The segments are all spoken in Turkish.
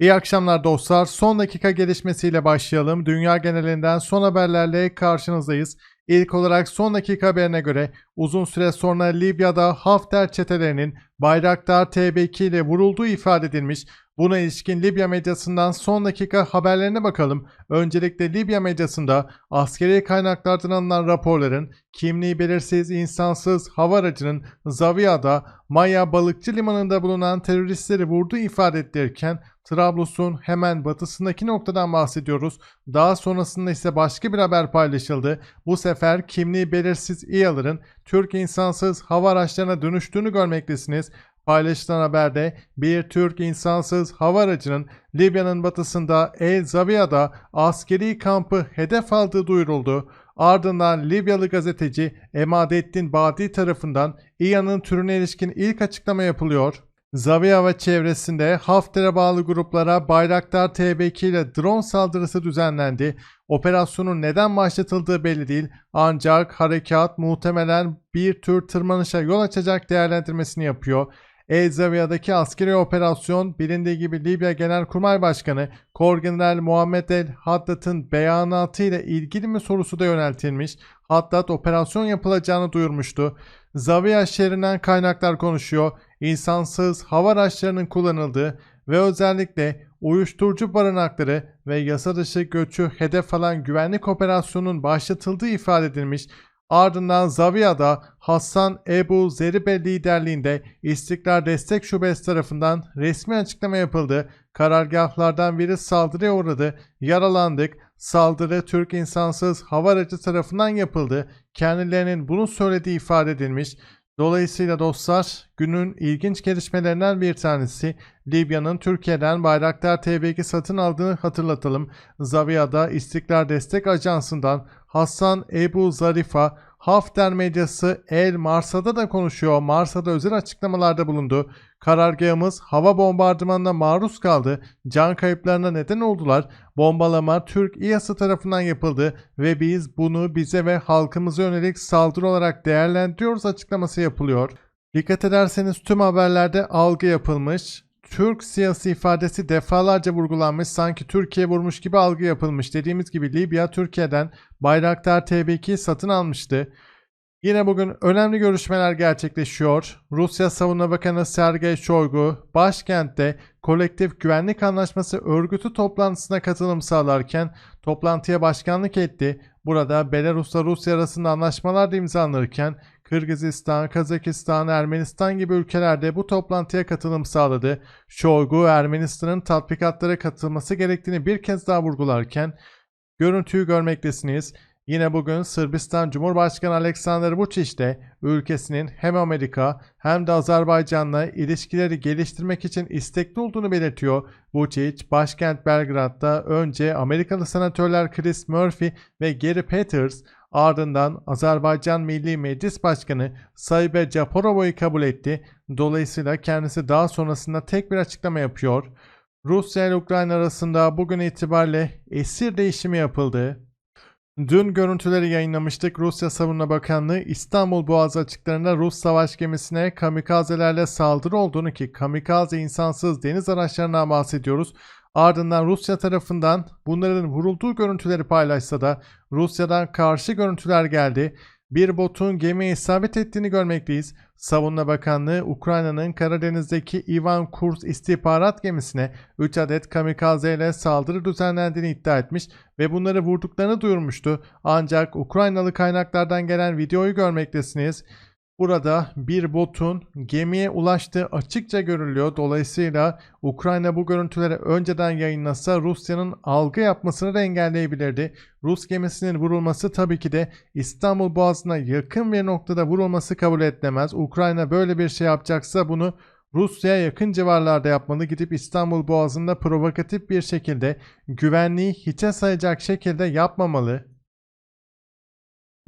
İyi akşamlar dostlar. Son dakika gelişmesiyle başlayalım. Dünya genelinden son haberlerle karşınızdayız. İlk olarak son dakika haberine göre uzun süre sonra Libya'da Hafter çetelerinin Bayraktar TB2 ile vurulduğu ifade edilmiş. Buna ilişkin Libya medyasından son dakika haberlerine bakalım. Öncelikle Libya medyasında askeri kaynaklardan alınan raporların kimliği belirsiz insansız hava aracının Zaviya'da Maya balıkçı limanında bulunan teröristleri vurduğu ifade edilirken Trablus'un hemen batısındaki noktadan bahsediyoruz. Daha sonrasında ise başka bir haber paylaşıldı. Bu sefer kimliği belirsiz İHA'ların Türk insansız hava araçlarına dönüştüğünü görmektesiniz. Paylaşılan haberde bir Türk insansız hava aracının Libya'nın batısında El Zaviya'da askeri kampı hedef aldığı duyuruldu. Ardından Libyalı gazeteci Emadettin Badi tarafından İHA'nın türüne ilişkin ilk açıklama yapılıyor. Zaviya ve çevresinde Hafter'e bağlı gruplara Bayraktar TB2 ile drone saldırısı düzenlendi. Operasyonun neden başlatıldığı belli değil ancak harekat muhtemelen bir tür tırmanışa yol açacak değerlendirmesini yapıyor. El Zaviya'daki askeri operasyon bilindiği gibi Libya Genelkurmay Başkanı Korgeneral Muhammed El Haddad'ın beyanatı ile ilgili mi sorusu da yöneltilmiş. Haddad operasyon yapılacağını duyurmuştu. Zaviya şehrinden kaynaklar konuşuyor. İnsansız hava araçlarının kullanıldığı ve özellikle uyuşturucu barınakları ve yasa dışı göçü hedef alan güvenlik operasyonunun başlatıldığı ifade edilmiş. Ardından Zaviya'da Hassan Ebu Zeribe liderliğinde İstiklal Destek Şubesi tarafından resmi açıklama yapıldı. Karargahlardan biri saldırıya uğradı. Yaralandık. Saldırı Türk insansız hava aracı tarafından yapıldı. Kendilerinin bunu söylediği ifade edilmiş. Dolayısıyla dostlar günün ilginç gelişmelerinden bir tanesi Libya'nın Türkiye'den Bayraktar TB2 satın aldığını hatırlatalım. Zaviya'da İstiklal Destek Ajansı'ndan Hasan Ebu Zarifa Hafter medyası El Marsa'da da konuşuyor. Marsa'da özel açıklamalarda bulundu. Karargahımız hava bombardımanına maruz kaldı. Can kayıplarına neden oldular. Bombalama Türk İHA'sı tarafından yapıldı ve biz bunu bize ve halkımıza yönelik saldırı olarak değerlendiriyoruz açıklaması yapılıyor. Dikkat ederseniz tüm haberlerde algı yapılmış. Türk siyasi ifadesi defalarca vurgulanmış sanki Türkiye vurmuş gibi algı yapılmış. Dediğimiz gibi Libya Türkiye'den Bayraktar TB2 satın almıştı. Yine bugün önemli görüşmeler gerçekleşiyor. Rusya Savunma Bakanı Sergey Shoigu başkentte Kolektif Güvenlik Anlaşması örgütü toplantısına katılım sağlarken toplantıya başkanlık etti. Burada Belarus'la Rusya arasında anlaşmalar da imzalanırken Kırgızistan, Kazakistan, Ermenistan gibi ülkelerde bu toplantıya katılım sağladı. Shoigu Ermenistan'ın tatbikatlara katılması gerektiğini bir kez daha vurgularken görüntüyü görmektesiniz. Yine bugün Sırbistan Cumhurbaşkanı Aleksandar Vučić de ülkesinin hem Amerika hem de Azerbaycan'la ilişkileri geliştirmek için istekli olduğunu belirtiyor. Vučić başkent Belgrad'da önce Amerikalı senatörler Chris Murphy ve Gary Peters ardından Azerbaycan Milli Meclis Başkanı Saybe Japarova'yı kabul etti. Dolayısıyla kendisi daha sonrasında tek bir açıklama yapıyor. Rusya ile Ukrayna arasında bugün itibariyle esir değişimi yapıldı. Dün görüntüleri yayınlamıştık. Rusya Savunma Bakanlığı İstanbul Boğazı açıklarında Rus savaş gemisine kamikazelerle saldırı olduğunu ki kamikaze insansız deniz araçlarından bahsediyoruz. Ardından Rusya tarafından bunların vurulduğu görüntüleri paylaşsa da Rusya'dan karşı görüntüler geldi. Bir botun gemiye isabet ettiğini görmekteyiz. Savunma Bakanlığı Ukrayna'nın Karadeniz'deki Ivan Kurs istihbarat gemisine 3 adet kamikaze ile saldırı düzenlendiğini iddia etmiş ve bunları vurduklarını duyurmuştu. Ancak Ukraynalı kaynaklardan gelen videoyu görmektesiniz. Burada bir botun gemiye ulaştığı açıkça görülüyor. Dolayısıyla Ukrayna bu görüntüleri önceden yayınlasa Rusya'nın algı yapmasını da engelleyebilirdi. Rus gemisinin vurulması tabii ki de İstanbul Boğazı'na yakın bir noktada vurulması kabul edilemez. Ukrayna böyle bir şey yapacaksa bunu Rusya'ya yakın civarlarda yapmalı. Gidip İstanbul Boğazı'nda provokatif bir şekilde güvenliği hiçe sayacak şekilde yapmamalı.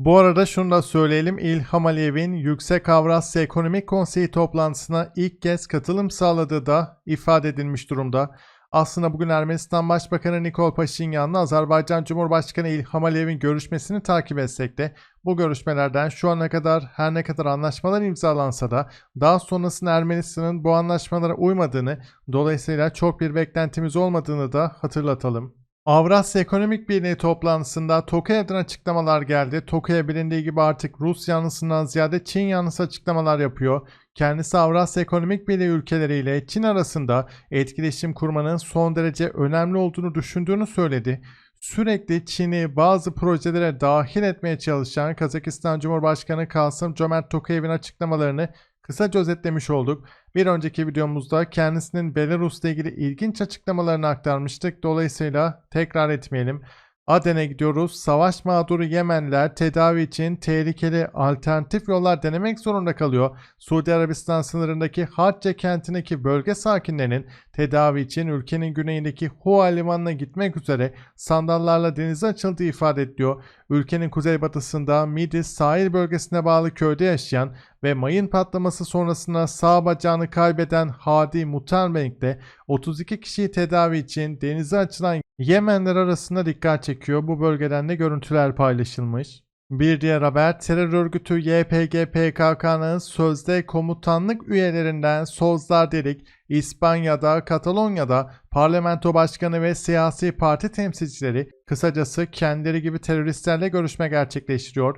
Bu arada şunu da söyleyelim. İlham Aliyev'in Yüksek Avrasya Ekonomik Konseyi toplantısına ilk kez katılım sağladığı da ifade edilmiş durumda. Aslında bugün Ermenistan Başbakanı Nikol Paşinyan'la Azerbaycan Cumhurbaşkanı İlham Aliyev'in görüşmesini takip etsek de bu görüşmelerden şu ana kadar her ne kadar anlaşmalar imzalansa da daha sonrasında Ermenistan'ın bu anlaşmalara uymadığını dolayısıyla çok bir beklentimiz olmadığını da hatırlatalım. Avrasya Ekonomik Birliği toplantısında Tokay'dan açıklamalar geldi. Tokay bilindiği gibi artık Rus yanlısından ziyade Çin yanlısı açıklamalar yapıyor. Kendisi Avrasya Ekonomik Birliği ülkeleriyle Çin arasında etkileşim kurmanın son derece önemli olduğunu düşündüğünü söyledi. Sürekli Çin'i bazı projelere dahil etmeye çalışan Kazakistan Cumhurbaşkanı Kasım Cömert Tokayev'in açıklamalarını kısaca özetlemiş olduk. Bir önceki videomuzda kendisinin Belarus'la ilgili ilginç açıklamalarını aktarmıştık. Dolayısıyla tekrar etmeyelim. Aden'e gidiyoruz. Savaş mağduru Yemenliler tedavi için tehlikeli alternatif yollar denemek zorunda kalıyor. Suudi Arabistan sınırındaki Hatce kentindeki bölge sakinlerinin tedavi için ülkenin güneyindeki Hua limanına gitmek üzere sandallarla denize açıldığı ifade ediliyor. Ülkenin kuzeybatısında Midis sahil bölgesine bağlı köyde yaşayan ve mayın patlaması sonrasında sağ bacağını kaybeden Hadi Mutalbenk de 32 kişiyi tedavi için denize açılan Yemenler arasında dikkat çekiyor. Bu bölgeden de görüntüler paylaşılmış. Bir diğer haber terör örgütü YPG PKK'nın sözde komutanlık üyelerinden Sozlar Delik, İspanya'da, Katalonya'da parlamento başkanı ve siyasi parti temsilcileri kısacası kendileri gibi teröristlerle görüşme gerçekleştiriyor.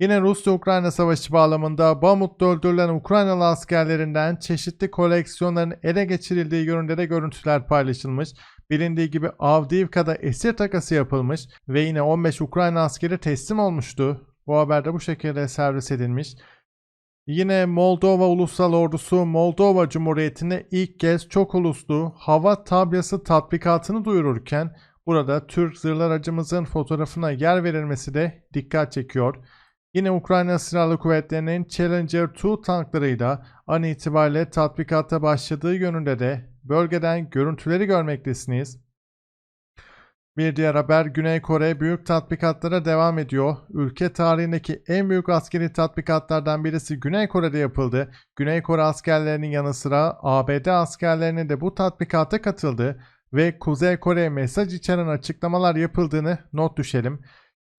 Yine Rusya-Ukrayna savaşı bağlamında Bamut'ta öldürülen Ukraynalı askerlerinden çeşitli koleksiyonların ele geçirildiği yönünde de görüntüler paylaşılmış. Bilindiği gibi Avdiivka'da esir takası yapılmış ve yine 15 Ukrayna askeri teslim olmuştu. Bu haberde bu şekilde servis edilmiş. Yine Moldova Ulusal Ordusu Moldova Cumhuriyeti'nde ilk kez çok uluslu hava tabyası tatbikatını duyururken burada Türk zırhlı aracımızın fotoğrafına yer verilmesi de dikkat çekiyor. Yine Ukrayna Silahlı Kuvvetleri'nin Challenger 2 tanklarıyla an itibariyle tatbikata başladığı yönünde de bölgeden görüntüleri görmektesiniz. Bir diğer haber Güney Kore büyük tatbikatlara devam ediyor. Ülke tarihindeki en büyük askeri tatbikatlardan birisi Güney Kore'de yapıldı. Güney Kore askerlerinin yanı sıra ABD askerlerinin de bu tatbikata katıldı ve Kuzey Kore'ye mesaj içeren açıklamalar yapıldığını not düşelim.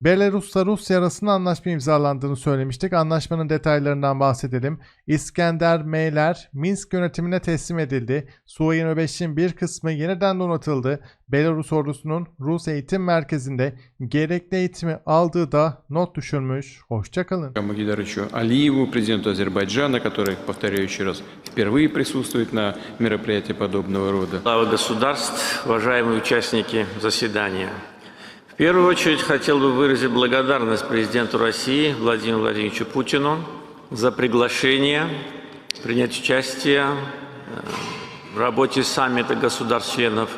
Belarus'la Rusya arasında anlaşma imzalandığını söylemiştik. Anlaşmanın detaylarından bahsedelim. İskender M'ler Minsk yönetimine teslim edildi. Su-25'in bir kısmı yeniden donatıldı. Belarus ordusunun Rus eğitim merkezinde gerekli eğitimi aldığı da not düşülmüş. Hoşçakalın. Магидарычу Алиеву, президенту Азербайджана, который, повторяю еще раз, впервые присутствует на мероприятии подобного рода. Главы государств, уважаемые участники заседания. В первую очередь хотел бы выразить благодарность президенту России Владимиру Владимировичу Путину за приглашение принять участие э, в работе саммита государств-членов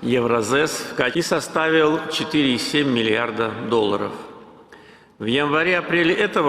Евразес и составил 4,7 миллиарда долларов. В январе-апреле этого